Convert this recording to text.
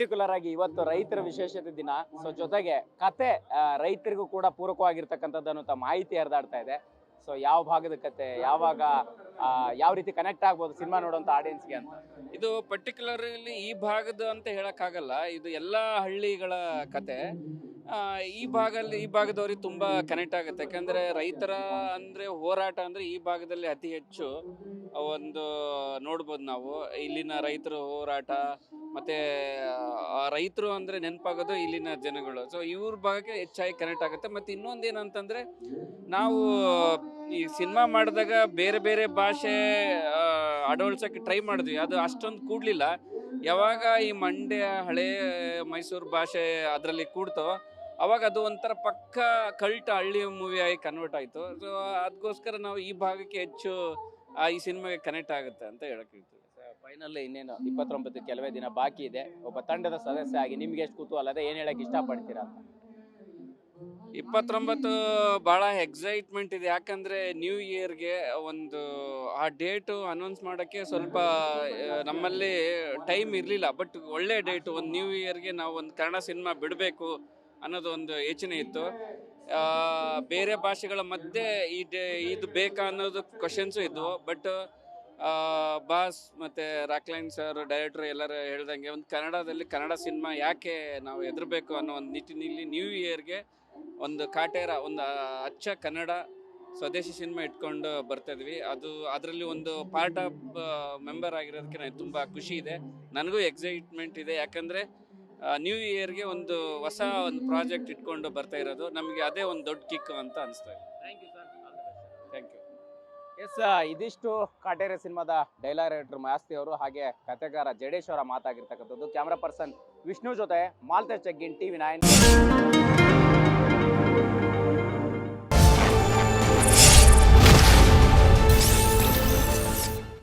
Particular ಆಗಿ ಇವತ್ತು ರೈತರ ವಿಶೇಷತೆ ದಿನ. ಸೊ ಜೊತೆಗೆ ಕತೆ ರೈತರಿಗೂ ಕೂಡ ಪೂರಕವಾಗಿರ್ತಕ್ಕಂಥದ್ದು ಮಾಹಿತಿ ಹರಿದಾಡ್ತಾ ಇದೆ. ಸೊ ಯಾವ ಭಾಗದ ಕತೆ, ಯಾವಾಗ ಯಾವ ರೀತಿ ಕನೆಕ್ಟ್ ಆಗ್ಬೋದು ಸಿನಿಮಾ ನೋಡುವಂತ ಆಡಿಯನ್ಸ್ಗೆ ಅಂತ? ಇದು ಪರ್ಟಿಕ್ಯುಲರ್ಲಿ ಈ ಭಾಗದ ಅಂತ ಹೇಳಕ್ಕಾಗಲ್ಲ. ಇದು ಎಲ್ಲಾ ಹಳ್ಳಿಗಳ ಕತೆ. ಈ ಭಾಗದಲ್ಲಿ, ಈ ಭಾಗದವ್ರಿಗೆ ತುಂಬಾ ಕನೆಕ್ಟ್ ಆಗುತ್ತೆ. ಯಾಕಂದ್ರೆ ರೈತರ ಅಂದ್ರೆ ಹೋರಾಟ ಅಂದ್ರೆ ಈ ಭಾಗದಲ್ಲಿ ಅತಿ ಹೆಚ್ಚು ಒಂದು ನೋಡ್ಬೋದು ನಾವು. ಇಲ್ಲಿನ ರೈತರ ಹೋರಾಟ ಮತ್ತೆ ರೈತರು ಅಂದ್ರೆ ನೆನಪಾಗೋದು ಇಲ್ಲಿನ ಜನಗಳು. ಸೊ ಇವ್ರ ಭಾಗಕ್ಕೆ ಹೆಚ್ಚಾಗಿ ಕನೆಕ್ಟ್ ಆಗುತ್ತೆ. ಮತ್ತೆ ಇನ್ನೊಂದು ಏನಂತಂದ್ರೆ, ನಾವು ಈ ಸಿನಿಮಾ ಮಾಡಿದಾಗ ಬೇರೆ ಬೇರೆ ಭಾಷೆ ಅಡವಳ್ಸೋಕ್ಕೆ ಟ್ರೈ ಮಾಡಿದ್ವಿ. ಅದು ಅಷ್ಟೊಂದು ಕೂಡ್ಲಿಲ್ಲ. ಯಾವಾಗ ಈ ಮಂಡ್ಯ, ಹಳೆ ಮೈಸೂರು ಭಾಷೆ ಅದರಲ್ಲಿ ಕೂಡ್ತೋ, ಅವಾಗ ಅದು ಒಂಥರ ಪಕ್ಕ ಕಲ್ಟ್ ಹಳ್ಳಿ ಮೂವಿ ಆಗಿ ಕನ್ವರ್ಟ್ ಆಯಿತು. ಸೊ ಅದಕ್ಕೋಸ್ಕರ ನಾವು ಈ ಭಾಗಕ್ಕೆ ಹೆಚ್ಚು ಈ ಸಿನಿಮಾಗೆ ಕನೆಕ್ಟ್ ಆಗುತ್ತೆ ಅಂತ ಹೇಳಕ್ ಹೇಳ್ತೀವಿ ಫೈನಲ್ ಇನ್ನೇನು ಇಪ್ಪತ್ತೊಂಬತ್ತು ಕೆಲವೇ ದಿನ ಬಾಕಿ ಇದೆ. ಒಬ್ಬ ತಂಡದ ಸದಸ್ಯ ಆಗಿ ನಿಮ್ಗೆ ಎಷ್ಟು ಕುತೂಹಲ ಅದೇ ಏನು ಹೇಳಕ್ಕೆ ಇಷ್ಟಪಡ್ತೀರಾ ಅಂತ? ಇಪ್ಪತ್ತೊಂಬತ್ತು ಭಾಳ ಎಕ್ಸೈಟ್ಮೆಂಟ್ ಇದೆ. ಯಾಕಂದರೆ ನ್ಯೂ ಇಯರ್ಗೆ ಒಂದು, ಆ ಡೇಟು ಅನೌನ್ಸ್ ಮಾಡೋಕ್ಕೆ ಸ್ವಲ್ಪ ನಮ್ಮಲ್ಲಿ ಟೈಮ್ ಇರಲಿಲ್ಲ. ಬಟ್ ಒಳ್ಳೆ ಡೇಟು ಒಂದು ನ್ಯೂ ಇಯರ್ಗೆ ನಾವು ಒಂದು ಕನ್ನಡ ಸಿನಿಮಾ ಬಿಡಬೇಕು ಅನ್ನೋದು ಒಂದು ಯೋಚನೆ ಇತ್ತು. ಬೇರೆ ಭಾಷೆಗಳ ಮಧ್ಯೆ ಈ ಡೇ ಇದು ಬೇಕಾ ಅನ್ನೋದು ಕ್ವಶನ್ಸು ಇದ್ವು. ಬಟ್ ಬಾಸ್ ಮತ್ತೆ ರಾಕ್ಲೈನ್ ಸರ್ ಡೈರೆಕ್ಟರ್ ಎಲ್ಲರೂ ಹೇಳ್ದಂಗೆ ಒಂದು ಕನ್ನಡದಲ್ಲಿ ಕನ್ನಡ ಸಿನಿಮಾ ಯಾಕೆ ನಾವು ಹೆದರಬೇಕು ಅನ್ನೋ ಒಂದು ನಿಟ್ಟಿನಲ್ಲಿ ನ್ಯೂ ಇಯರ್ಗೆ ಒಂದು ಕಾಟೇರ ಒಂದು ಅಚ್ಚ ಕನ್ನಡ ಸ್ವದೇಶಿ ಸಿನಿಮಾ ಇಟ್ಕೊಂಡು ಬರ್ತಾ ಇದ್ವಿ. ಅದು ಅದರಲ್ಲಿ ಒಂದು ಪಾರ್ಟ್ ಆಫ್ ಮೆಂಬರ್ ಆಗಿರೋದಕ್ಕೆ ನನಗೆ ತುಂಬ ಖುಷಿ ಇದೆ. ನನಗೂ ಎಕ್ಸೈಟ್ಮೆಂಟ್ ಇದೆ. ಯಾಕಂದರೆ ನ್ಯೂ ಇಯರ್ಗೆ ಒಂದು ಹೊಸ ಒಂದು ಪ್ರಾಜೆಕ್ಟ್ ಇಟ್ಕೊಂಡು ಬರ್ತಾ ಇರೋದು. ನಮಗೆ ಅದೇ ಒಂದು ದೊಡ್ಡ ಕಿಕ್ ಅಂತ ಅನಿಸ್ತಾ ಇದೆ. ಥ್ಯಾಂಕ್ ಯು ಎಸ್ ಇದಿಷ್ಟು ಕಾಟೇರೆ ಸಿನಿಮಾದ ಡೈಲಾಗ್ ಮಾಸ್ತಿ ಅವರು ಹಾಗೆ ಕತೆಗಾರ ಜಡೇಶ್ ಅವರ ಮಾತಾಗಿರ್ತಕ್ಕಂಥದ್ದು. ಕ್ಯಾಮ್ರಾ ಪರ್ಸನ್ ವಿಷ್ಣು ಜೊತೆ ಮಾಲ್ತೇಶ್ ಜಗ್ಗಿನ್ ಟಿವಿ ನೈನ್.